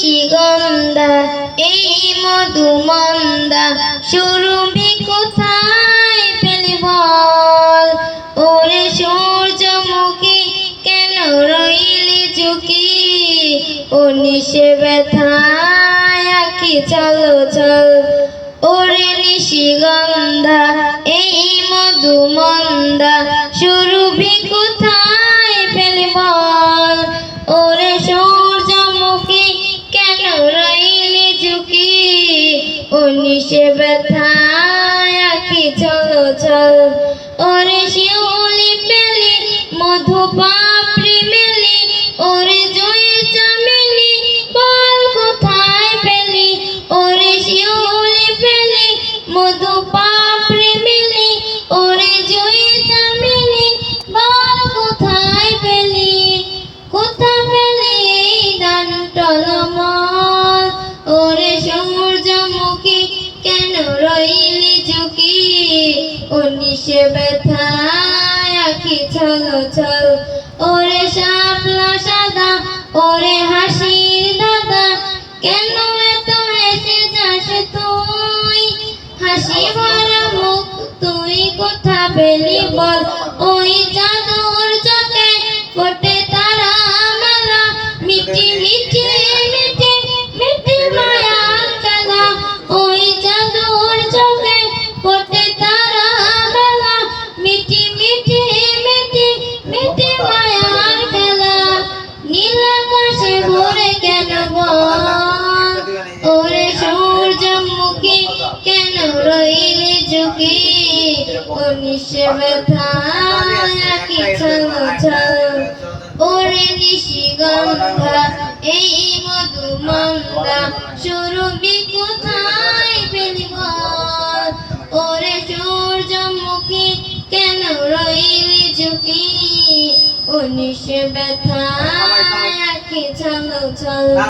নিশিগন্ধা এই মধুমন্দা সুরভি কোথায় পেলি বল? ওরে সূর্যমুখী কেন রইলি ঝুঁকি? ও নিশে ব্যথায় আখি চলো, চল। ওরে নিশিগন্ধা, এই মধুমন্দা সুরভি কোথায় নিশে ব্যথায় কি চল চল। ওরে শিউলি পেলি মধু পাপড়ি মেলি। ওরে জুই চামেলি, বল কোথায় পেলি? ওরে শিউলি পেলি মধু পাপড়ি মেলি। ও নিশে ব্যথায় আখি ছল। চল ওরে শাপলা সাদা, ওরে হাসির দাদা, কেন এত হেসে যাস তুই? হাসি ভরা মুখ তুই কোথা পেলি বল? ওই জাদুর ও নিশে ব্যথায় আঁকি চলো চলো ওরে নিশিগন্ধা এই মধুমন্দা সুরভি কোথায় পেলি ওরে সূর্যমুখী, কেন রইলি ঝুঁকি? ও নিশে ব্যথায় আঁকি চলো চলো